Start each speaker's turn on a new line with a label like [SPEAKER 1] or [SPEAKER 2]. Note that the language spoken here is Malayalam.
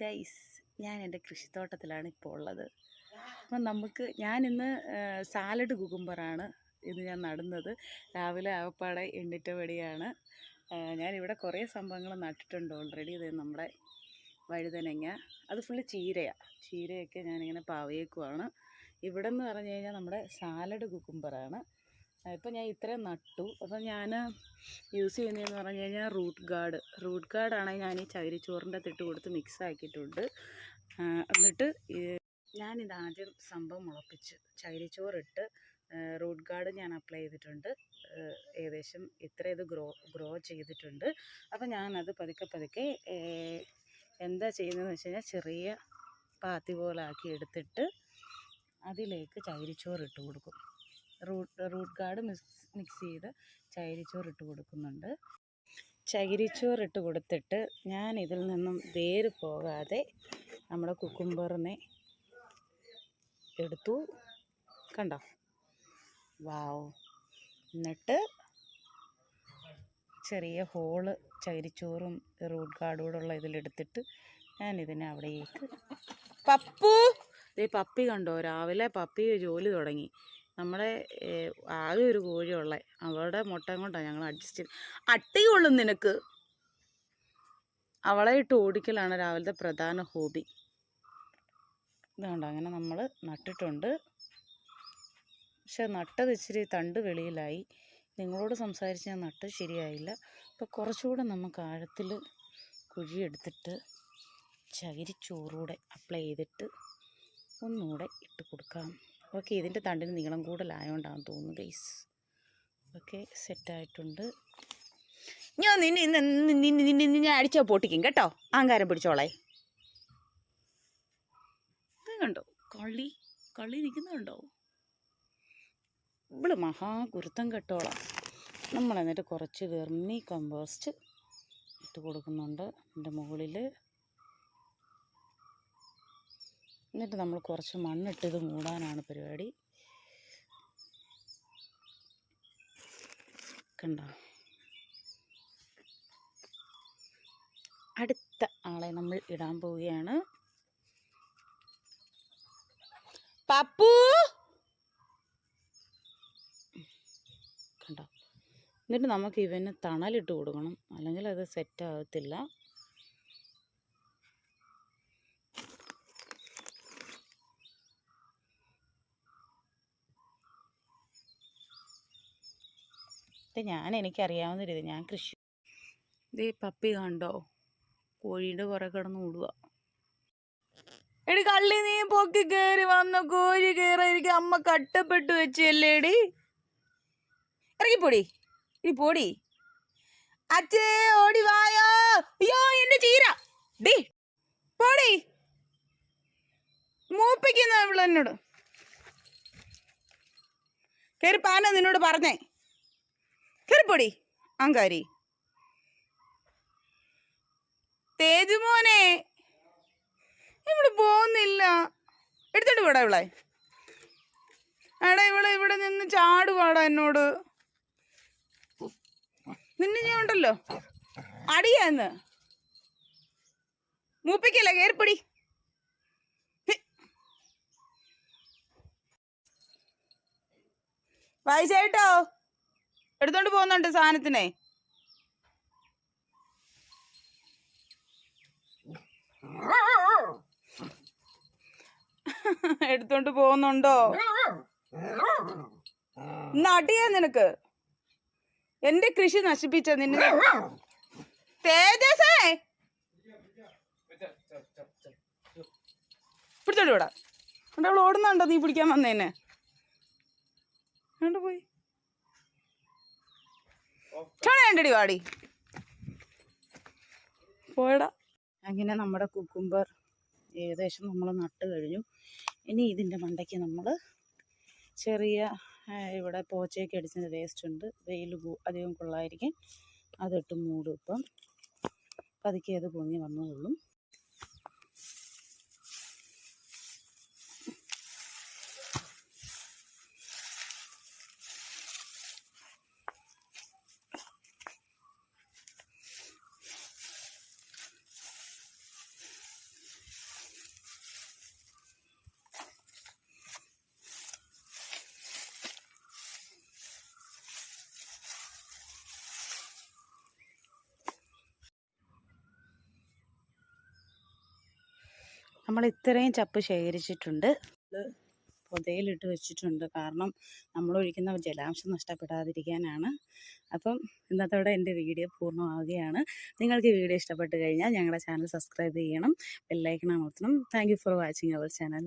[SPEAKER 1] ഗൈസ് ഞാൻ എന്റെ കൃഷിത്തോട്ടത്തിലാണ് ഇപ്പോൾ ഉള്ളത്. അപ്പം നമുക്ക് ഞാനിന്ന് സാലഡ് കുക്കുംബറാണ് ഇന്ന് ഞാൻ നടുന്നത്. രാവിലെ ആവപ്പാടെ എണ്ണിറ്റ വെടിയാണ് ഞാനിവിടെ കുറേ സംഭവങ്ങൾ നട്ടിട്ടുണ്ട് ഓൾറെഡി ഇത് നമ്മുടെ വഴുതനങ്ങ അത് ഫുള്ള് ചീരയാണ് ചീരയൊക്കെ ഞാനിങ്ങനെ പാവയേക്കുവാണ്. ഇവിടെ എന്ന് പറഞ്ഞു കഴിഞ്ഞാൽ നമ്മുടെ സാലഡ് കുക്കുംബറാണ് ഇപ്പം ഞാൻ ഇത്രയും നട്ടു. അപ്പം ഞാൻ യൂസ് ചെയ്യുന്നതെന്ന് പറഞ്ഞു കഴിഞ്ഞാൽ റൂട്ട് ഗാർഡ് റൂട്ട് ഗാർഡാണ് ഞാൻ ഈ ചകിരിച്ചോറിന്റെ തിട്ട് കൊടുത്ത് മിക്സ് ആക്കിയിട്ടുണ്ട്. എന്നിട്ട് ഞാനിതാദ്യം സംഭവം മുളപ്പിച്ച് ചകിരിച്ചോറിട്ട് റൂട്ട് ഗാർഡ് ഞാൻ അപ്ലൈ ചെയ്തിട്ടുണ്ട്. ഏകദേശം ഇത്ര ഇത് ഗ്രോ ഗ്രോ ചെയ്തിട്ടുണ്ട്. അപ്പം ഞാനത് പതുക്കെ പതുക്കെ എന്താ ചെയ്യുന്നതെന്ന് വെച്ച് കഴിഞ്ഞാൽ ചെറിയ പാത്തി പോലെ ആക്കി എടുത്തിട്ട് അതിലേക്ക് ചകിരിച്ചോറ് ഇട്ട് കൊടുക്കും. Root root card mix mix ചെയ്ത് ചകിരിച്ചോറ് ഇട്ട് കൊടുക്കുന്നുണ്ട്. ചകിരിച്ചോറ് ഇട്ട് കൊടുത്തിട്ട് ഞാൻ ഇതിൽ നിന്നും വേര് പോകാതെ നമ്മുടെ കുക്കുംബറിനെ എടുത്തു. കണ്ടോ? വാവ്. എന്നിട്ട് ചെറിയ ഹോൾ ചകിരിച്ചോറും റൂട്ട് ഗാർഡോടുള്ള ഇതിലെടുത്തിട്ട് ഞാൻ ഇതിനെ അവിടേക്ക്. പപ്പു! ദേ പപ്പി കണ്ടോ? രാവിലെ പപ്പി ജോലി തുടങ്ങി. നമ്മുടെ ആകെ ഒരു കോഴിയുള്ള അവളുടെ മുട്ടയും കൊണ്ടാണ് ഞങ്ങൾ അഡ്ജസ്റ്റ് ചെയ്ത്. അട്ടി നിനക്ക്. അവളെ ഇട്ട് ഓടിക്കലാണ് രാവിലത്തെ പ്രധാന ഹോബി ഇതുകൊണ്ട് അങ്ങനെ നമ്മൾ നട്ടിട്ടുണ്ട്. പക്ഷെ നട്ടത് ഇച്ചിരി തണ്ട് വെളിയിലായി. നിങ്ങളോട് സംസാരിച്ച് ഞാൻ നട്ട് ശരിയായില്ല. അപ്പോൾ കുറച്ചുകൂടെ നമുക്ക് ആഴത്തിൽ കുഴിയെടുത്തിട്ട് ചകിരിച്ചോറൂടെ അപ്ലൈ ചെയ്തിട്ട് ഒന്നുകൂടെ ഇട്ട് കൊടുക്കാം. ഓക്കെ ഇതിന്റെ തണ്ടിന് നീളം കൂടുതലായതുകൊണ്ടാണെന്ന് തോന്നുന്നു ഗൈസ് ഓക്കെ സെറ്റായിട്ടുണ്ട് ഞാൻ നിന്നെ നിന്നെ നിന്നെ നിന്നെ അടിച്ചാൽ പൊട്ടിക്കും കേട്ടോ? അഹങ്കാരം പിടിച്ചോളെ കണ്ടോ? കള്ളി കള്ളി നിൽക്കുന്നുണ്ടോ ഇവൾ മഹാഗുരുത്തം കെട്ടോളാം നമ്മൾ എന്നിട്ട് കുറച്ച് വെർമി കമ്പോസ്റ്റ് ഇട്ട് കൊടുക്കുന്നുണ്ട് എന്റെ മുകളിൽ എന്നിട്ട് നമ്മൾ കുറച്ച് മണ്ണിട്ട് ഇത് മൂടാനാണ് പരിപാടി. കണ്ടോ. അടുത്ത ആളെ നമ്മൾ ഇടാൻ പോവുകയാണ്. പപ്പു! കണ്ടോ? എന്നിട്ട് നമുക്ക് ഇവന് തണലിട്ട് കൊടുക്കണം. അല്ലെങ്കിൽ അത് സെറ്റ് ഇത് ഞാൻ എനിക്കറിയാവുന്ന രീതി ഞാൻ കൃഷി ഇത് പപ്പി കണ്ടോ? കോഴിയുടെ പുറകെ കിടന്ന് ഓടുക എടി കള്ളി നീ പൊക്കി കയറി വന്ന കോഴി കയറായിരിക്കും അമ്മ കട്ടപ്പെട്ട് വെച്ചല്ലേടി. ഇറങ്ങിപ്പോടി. ഇനി പോടി. അച്ഛേ ഓടി വായോ. അയ്യോ എന്റെ ചീര. ഡി പോടി. മൂപ്പിക്കുന്ന എന്നോട് കയറി പാന നിന്നോട് പറഞ്ഞേ. കയറിപ്പൊടി അങ്കാരി തേജുമോനെ ഇവിടെ പോകുന്നില്ല. എടുത്തിട്ട് പോടാ ഇവളെ. എടാ ഇവളെ ഇവിടെ നിന്ന് ചാടുപാടാ എന്നോട്. നിന്നെ ഞാൻ ഉണ്ടല്ലോ. അടിയാന്ന് മൂപ്പിക്കല്ല കയറിപ്പൊടി വായിച്ചേട്ടോ എടുത്തോണ്ട് പോകുന്നുണ്ട് സാധനത്തിനെ. എടുത്തോണ്ട് പോകുന്നുണ്ടോ? നടിയാ നിനക്ക്. എന്റെ കൃഷി നശിപ്പിച്ച നിന്നെ. തേജസേ പിടിച്ചോണ്ട് വിടാം. അവൾ ഓടുന്നുണ്ടോ? നീ പിടിക്കാൻ വന്നേനെ. പോയി? ചുണയണ്ടടി വാടി. അങ്ങനെ നമ്മുടെ കുക്കുംബർ ഏകദേശം നമ്മൾ നട്ട് കഴിഞ്ഞു. ഇനി ഇതിന്റെ മണ്ടയ്ക്ക് നമ്മൾ ചെറിയ ഇവിടെ പോച്ചയൊക്കെ അടിച്ചതിന്റെ വേസ്റ്റ് ഉണ്ട്. വെയിൽ അധികം കൊള്ളായിരിക്കും അതിട്ട് മൂടും ഇപ്പം. പതുക്കെ അത് പൊങ്ങി വന്നോളും നമ്മൾ ഇത്രയും ചപ്പ് ശേഖരിച്ചിട്ടുണ്ട്. പുതയിലിട്ട് വെച്ചിട്ടുണ്ട്. കാരണം നമ്മൾ ഒഴിക്കുന്ന ജലാംശം നഷ്ടപ്പെടാതിരിക്കാനാണ്. അപ്പം ഇന്നത്തോടെ എന്റെ വീഡിയോ പൂർണമാവുകയാണ്. നിങ്ങൾക്ക് ഈ വീഡിയോ ഇഷ്ടപ്പെട്ട് കഴിഞ്ഞാൽ ഞങ്ങളുടെ ചാനൽ സബ്സ്ക്രൈബ് ചെയ്യണം. Bell icon അമർത്തണം. Thank for watching our channel.